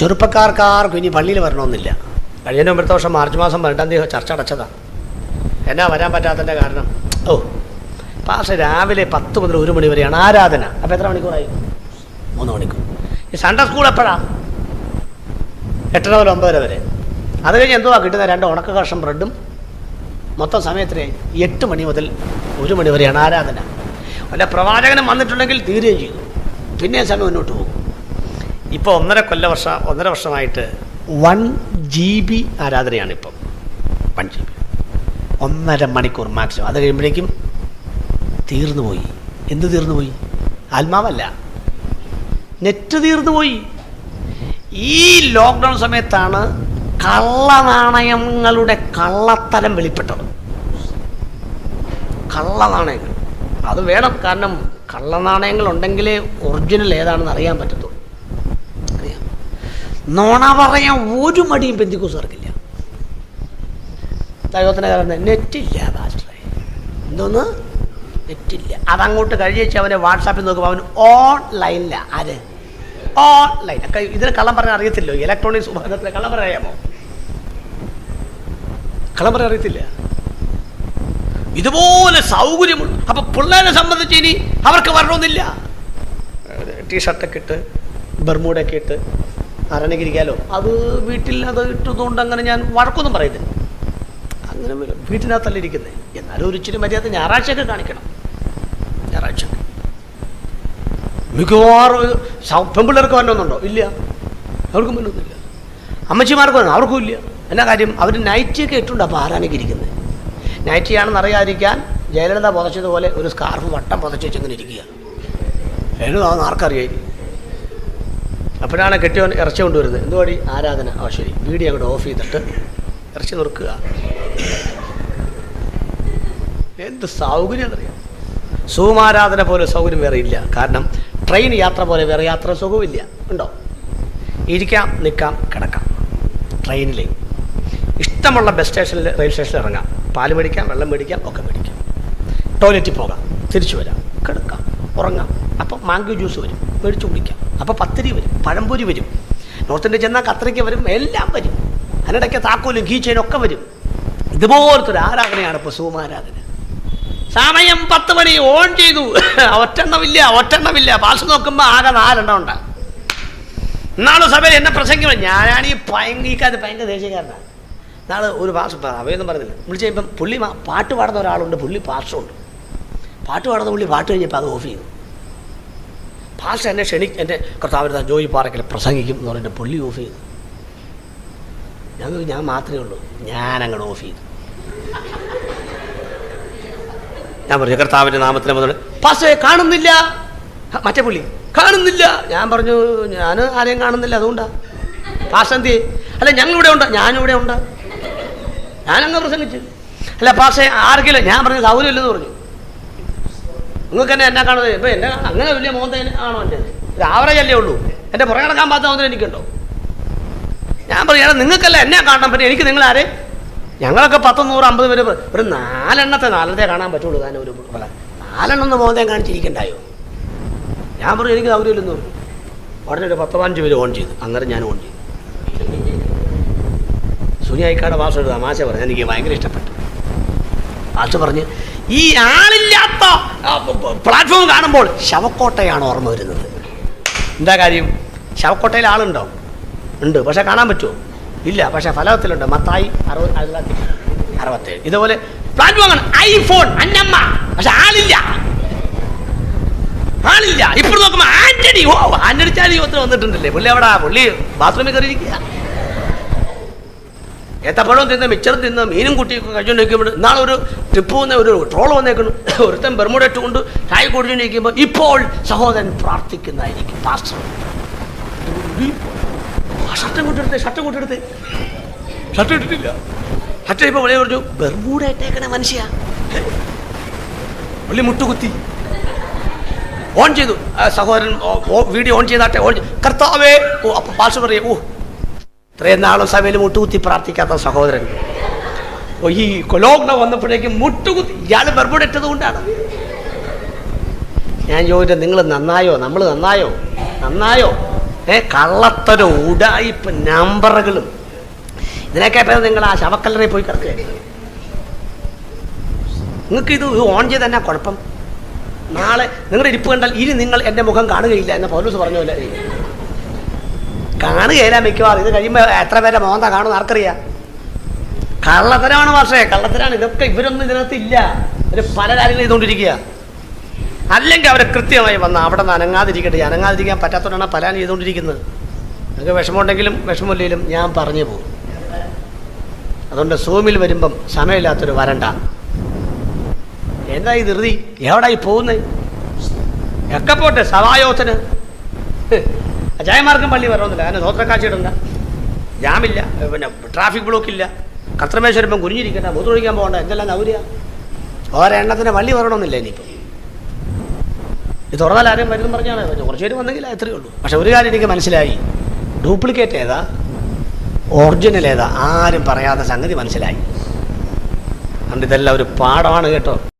ചെറുപ്പക്കാർക്കാർക്കും ഇനി പള്ളിയിൽ വരണമെന്നില്ല. കഴിഞ്ഞ മുമ്പത്തെ വർഷം മാർച്ച് മാസം പതിനെട്ടാം തീയതി ചർച്ച അടച്ചതാ. എന്നാ വരാൻ പറ്റാത്തതിന്റെ കാരണം? ഓ പാസ് രാവിലെ പത്ത് മുതൽ ഒരു മണി വരെയാണ് ആരാധന. അപ്പോൾ എത്ര മണിക്കൂറായി? മൂന്ന് മണിക്കൂർ. ഈ സൺഡേ സ്കൂൾ എപ്പോഴാണ് എട്ടര മുതൽ ഒമ്പതര വരെ. അത് കഴിഞ്ഞ് എന്തുവാ കിട്ടുന്ന? രണ്ട് ഉണക്ക കഷ്ണം ബ്രെഡും. മൊത്തം സമയത്തിന് എട്ട് മണി മുതൽ ഒരു മണി വരെയാണ് ആരാധന. അല്ല പ്രവാചകനും വന്നിട്ടുണ്ടെങ്കിൽ തീരുകയും ചെയ്യും. പിന്നെ സമയം മുന്നോട്ട് പോകും. ഇപ്പോൾ ഒന്നര കൊല്ല വർഷം ഒന്നര വർഷമായിട്ട് വൺ ജി ബി ആരാധനയാണ് ഇപ്പം വൺ ജി ബി ഒന്നര മണിക്കൂർ മാക്സിമം അത് കഴിയുമ്പോഴേക്കും തീർന്നു പോയി. എന്ത് തീർന്നു പോയി? ആത്മാവല്ല. നെറ്റ് തീർന്നു പോയി. ഈ ലോക്ക്ഡൗൺ സമയത്താണ് കള്ളനാണയങ്ങളുടെ കള്ളത്തരം വെളിപ്പെട്ടത്. കള്ളനാണയങ്ങൾ. അത് വേണം. കാരണം കള്ളനാണയങ്ങൾ ഉണ്ടെങ്കിലേ ഒറിജിനൽ ഏതാണെന്ന് അറിയാൻ പറ്റത്തുള്ളൂ. നോണ പറയാൻ ഒരു മടിയും പെന്തിക്കൂസാർക്കില്ല ദൈവത്തിന്റെ കാരണം നെറ്റില്ല പാസ്റ്ററെ. എന്തോന്ന്? നെറ്റില്ല. അതങ്ങോട്ട് കഴിയച്ച് അവനെ വാട്സാപ്പിൽ നോക്കുമ്പോൾ അവൻ ഓൺലൈനില്ല. ആര്? ഓൺലൈൻ. ഇതിന് കള്ളം പറയാൻ അറിയത്തില്ലോ. ഇലക്ട്രോണിക്സ് ഉപകരണത്തിന് കള്ളം പറയാമോ കള്ളം പറയാൻ അറിയത്തില്ല. ഇതുപോലെ സൗകര്യമുണ്ട് അപ്പൊ പിള്ളേരെ സംബന്ധിച്ച് ഇനി അവർക്ക് വരണമെന്നില്ല. ടീഷർട്ടൊക്കെ ഇട്ട് ബർമൂടൊക്കെ ഇട്ട് അരണകിരിക്കാലോ അത് വീട്ടിൽ അത് ഇട്ടതുകൊണ്ട് അങ്ങനെ ഞാൻ വഴക്കൊന്നും പറയുന്നില്ല അങ്ങനെ. വീട്ടിനകത്തല്ല ഇരിക്കുന്നത് എന്നാലും ഒരു ഇച്ചിരി മര്യാദ ഞായറാഴ്ചയൊക്കെ കാണിക്കണം. ഞായറാഴ്ച മിക്കവാറും പെൺപിള്ളേർക്ക് വരണമെന്നുണ്ടോ? ഇല്ല. അവർക്കും വല്ലൊന്നുമില്ല അമ്മച്ചിമാർക്ക് വരണം. അവർക്കും ഇല്ല. എന്നാ കാര്യം? അവർ നൈറ്റിയൊക്കെ ഇട്ടുണ്ട്. അപ്പോൾ ഇരിക്കുന്നത് നൈറ്റിയാണെന്ന് അറിയാതിരിക്കാൻ ജയലളിത പുതച്ചതുപോലെ ഒരു സ്കാർഫ് വട്ടം പുതച്ച് വെച്ചിങ്ങനെ ഇരിക്കുക എന്നതാണെന്ന് ആർക്കറിയാം? അപ്പോഴാണ് കെട്ടിയവൻ ഇറച്ചി കൊണ്ടുവരുന്നത്. എന്തുവാടി? ആരാധന. ആ ശരി. വീഡിയോ അങ്ങോട്ട് ഓഫ് ചെയ്തിട്ട് ഇറച്ചി നുറുക്കുക. എന്ത് സൗകര്യം അറിയാം സുഖമാരാധന പോലെ സൗകര്യം വേറെ ഇല്ല. കാരണം ട്രെയിൻ യാത്ര പോലെ വേറെ യാത്ര സുഖമില്ല. ഉണ്ടോ? ഇരിക്കാം നിൽക്കാം കിടക്കാം. ട്രെയിനിൽ ഇഷ്ടമുള്ള ബസ് സ്റ്റേഷനിൽ റെയിൽ സ്റ്റേഷനിൽ ഇറങ്ങാം. പാൽ മേടിക്കാം വെള്ളം മേടിക്കാം ഒക്കെ മേടിക്കാം. ടോയ്ലറ്റിൽ പോകാം. തിരിച്ചു വരാം. കിടക്കാം ഉറങ്ങാം. അപ്പം മാംഗോ ജ്യൂസ് വരും. മേടിച്ചു കുടിക്കാം അപ്പോൾ പത്തിരി വരും പഴംപൊരി വരും. നോർത്ത് ഇന്ത്യ ചെന്നാൽ കത്രിക്ക വരും എല്ലാം വരും. അതിനിടയ്ക്ക് താക്കോലും കീച്ചേനും ഒക്കെ വരും. ഇതുപോലത്തെ ഒരു ആരാധനയാണ് ഇപ്പോൾ സുമാരാധന സമയം പത്ത് മണി ഓൺ ചെയ്തു. ഒറ്റെണ്ണമില്ല ഒറ്റെണ്ണമില്ല. പാസ് നോക്കുമ്പോൾ ആകെ നാലെണ്ണം ഉണ്ട്. നാളെ സഭയിൽ എന്നെ പ്രസംഗിക്കണം. ഞാനാണ് ഈ ഭയങ്കര ഭയങ്കര ദേശീയക്കാരനാണ് നാളെ ഒരു പാസ് അവയൊന്നും പറഞ്ഞില്ല. വിളിച്ച് കഴിയുമ്പം പുള്ളി പാട്ട് പാടുന്ന ഒരാളുണ്ട് പുള്ളി പാസ്റ്ററുണ്ട് പാട്ട് പാടുന്ന പുള്ളി പാട്ട് കഴിഞ്ഞപ്പോൾ അത് ഓഫ് ചെയ്തു പാസ്റ്റർ എന്നെ ക്ഷണി എന്റെ കർത്താവിനെ ജോയി പാറയ്ക്കൽ പ്രസംഗിക്കും എന്ന് പറഞ്ഞിട്ട് പുള്ളി ഓഫ് ചെയ്തു. ഞാൻ ഞാൻ മാത്രമേ ഉള്ളൂ. ഞാൻ അങ്ങോട്ട് ഓഫ് ചെയ്തു. ഞാൻ പറഞ്ഞു കർത്താവിന്റെ നാമത്തിന് മുതൽ പാസ്റ്റേ കാണുന്നില്ല. മറ്റേ പുള്ളി കാണുന്നില്ല. ഞാൻ പറഞ്ഞു ഞാൻ ആരെയും കാണുന്നില്ല അതുകൊണ്ടാ. പാസ്റ്റർ എന്തി അല്ല ഞങ്ങളിവിടെ ഉണ്ട് ഞാനിവിടെ ഉണ്ട്. ഞാനങ്ങ് പ്രസംഗിച്ചു. അല്ല പാസ്റ്റേ ആർക്കില്ല ഞാൻ പറഞ്ഞു സൗകര്യമില്ലെന്ന് പറഞ്ഞു. നിങ്ങൾക്ക് തന്നെ എന്നെ കാണുന്നത്? ഇപ്പം എന്നെ അങ്ങനെ വലിയ മോന്തേന് ആണോ എന്റെ? ഒരു ആവറേജ് അല്ലേ ഉള്ളൂ. എന്റെ പുറകെ നടക്കാൻ പാത്ത മോന്തൻ എനിക്കുണ്ടോ? ഞാൻ പറയുകയാണ് നിങ്ങൾക്കല്ല എന്നെ കാണാൻ പറ്റും എനിക്ക് നിങ്ങളാരെ ഞങ്ങളൊക്കെ പത്ത് നൂറ് അമ്പത് പേര് ഒരു നാലെണ്ണത്തെ നാലെണ്ണത്തെ കാണാൻ പറ്റുള്ളൂ താൻ ഒരു നാലെണ്ണം മോന്തം കാണിച്ചിരിക്കണ്ടായോ? ഞാൻ പറഞ്ഞു എനിക്ക് സൗകര്യമില്ലെന്ന് പറഞ്ഞു ഉടനെ ഒരു പത്ത് പതിനഞ്ച് പേര് ഓൺ ചെയ്തു. അന്നേരം ഞാൻ ഓൺ ചെയ്തു. സുനിയായിക്കാട് വാസം ഒരു തമാശ പറഞ്ഞു. എനിക്ക് ഭയങ്കര ഇഷ്ടപ്പെട്ടു. വാസു പറഞ്ഞ് ഈ ആളില്ലാത്ത പ്ലാറ്റ്ഫോം കാണുമ്പോൾ ശവക്കോട്ടയാണ് ഓർമ്മ വരുന്നത്. എന്താ കാര്യം? ശവക്കോട്ടയിൽ ആളുണ്ടോ? ഉണ്ട്. പക്ഷെ കാണാൻ പറ്റുമോ? ഇല്ല. പക്ഷെ ഫലത്തിലുണ്ട് മത്തായി അറുപത് അറുപത്തി അറുപത്തേഴ്. ഇതുപോലെ പ്ലാറ്റ്ഫോം ആണ്. ഐഫോൺ അന്നമ്മ. പക്ഷെ ആളില്ല. ആളില്ല. ഇപ്പോൾ നോക്കുമ്പോൾ ആന്റണി. ഓ ആന്റണി ചാലി വന്നിട്ടുണ്ടല്ലേ? പുള്ളി അവിടെ പുള്ളി ബാത്റൂമിൽ കയറിയിരിക്കുക ഏത്തപ്പഴവും തിന്ന് മിച്ചറും തിന്ന് മീനും കുട്ടി കഴിച്ചുകൊണ്ടിരിക്കുമ്പോൾ ഇന്നാളെ ഒരു ട്രിപ്പ് വന്ന ഒരു ട്രോൾ വന്നേക്കുന്നു ഒരുത്തൻ ബെർമുട കൊണ്ട് ചായ കുടിച്ചുകൊണ്ടിരിക്കുമ്പോൾ ഇപ്പോൾ സഹോദരൻ പ്രാർത്ഥിക്കുന്നതായിരിക്കും പാസ്റ്റർ ഷർട്ടും കൊണ്ടെടുത്ത് ഷർട്ടും കൊണ്ടെടുത്ത് ഷർട്ട് ഇട്ടിട്ടില്ല. ഷർട്ട് ഇപ്പോൾ വിളി പറഞ്ഞു ബെർമൂട ഇട്ടേക്കണ മനുഷ്യ. പുള്ളി മുട്ടുകുത്തി. ഓൺ ചെയ്തു. സഹോദരൻ വീഡിയോ ഓൺ ചെയ്താട്ടെ ഓൺ. കർത്താവേ. ഓ അപ്പോൾ പാസ്റ്റർ പറയും ഓ ഇത്രയും നാളും സഭയിൽ മുട്ടുകുത്തി പ്രാർത്ഥിക്കാത്ത സഹോദരൻ. ഈ കൊലോഗ്ന വന്നപ്പോഴേക്കും മുട്ടുകുത്തി ഇയാൾ ബർബുടെറ്റത് കൊണ്ടാണ്. ഞാൻ ചോദിച്ചത് നിങ്ങൾ നന്നായോ? നമ്മൾ നന്നായോ? നന്നായോ. ഏ കള്ളത്തര ഉടായിപ്പ് നമ്പറുകളും. ഇതിനൊക്കെ പേര് നിങ്ങൾ ആ ശവക്കല്ലറിൽ പോയി കിടക്കുക. നിങ്ങൾക്ക് ഇത് ഓൺ ചെയ്ത് തന്നെ കുഴപ്പം. നാളെ നിങ്ങളുടെ ഇരിപ്പ് കണ്ടാൽ ഇനി നിങ്ങൾ എന്റെ മുഖം കാണുകയില്ല എന്ന് പൗലൂസ് പറഞ്ഞ പോലെ. കാണുകയില്ല മിക്കവാറും. ഇത് കഴിയുമ്പോൾ എത്ര പേരെ മോന്ത കാണുമെന്ന് ആർക്കറിയാം? കള്ളത്തരമാണ് പക്ഷേ കള്ളത്തരാണ്. ഇതൊക്കെ ഇവരൊന്നും ഇതിനകത്ത് ഇല്ല. ഒരു പല കാര്യങ്ങളും ചെയ്തുകൊണ്ടിരിക്കുക. അല്ലെങ്കിൽ അവരെ കൃത്യമായി വന്ന അവിടെ നിന്ന് അനങ്ങാതിരിക്കട്ടെ. അനങ്ങാതിരിക്കാൻ പറ്റാത്തതുകൊണ്ടാണ് പലാൻ ചെയ്തുകൊണ്ടിരിക്കുന്നത്. നിങ്ങൾക്ക് വിഷമമുണ്ടെങ്കിലും വിഷമമില്ലെങ്കിലും ഞാൻ പറഞ്ഞു പോകും. അതുകൊണ്ട് സൂമിൽ വരുമ്പം സമയമില്ലാത്തൊരു വരണ്ട. എന്താ ഈ ധൃതി? എവിടായി പോകുന്നത്? ഒക്കെ പോട്ടെ സവായോത്തിന് അജയമാർക്കും പള്ളി വരണമെന്നില്ല. അതിന് സ്വത്രക്കാഴ്ചയിടണ്ട ജാമില്ല. പിന്നെ ട്രാഫിക് ബ്ലോക്ക് ഇല്ല കത്രമേശ്വരം കുഞ്ഞിരിക്കണ്ട മൂത്രമൊഴിക്കാൻ പോകണ്ട. എന്തെല്ലാം നൗര്യ. ഒരെണ്ണത്തിന് വള്ളി വരണമെന്നില്ല ഇനിയിപ്പം. ഇത് തുറന്നാൽ ആരും വരുന്നു പറഞ്ഞാണ്. കുറച്ച് പേര് വന്നെങ്കിൽ അത്രയേ ഉള്ളൂ. പക്ഷെ ഒരു കാര്യം എനിക്ക് മനസ്സിലായി. ഡ്യൂപ്ലിക്കേറ്റ് ഏതാ? ഒറിജിനൽ ഏതാ? ആരും പറയാത്ത സംഗതി മനസ്സിലായി. അതുകൊണ്ട് ഇതെല്ലാം ഒരു പാഠമാണ് കേട്ടോ.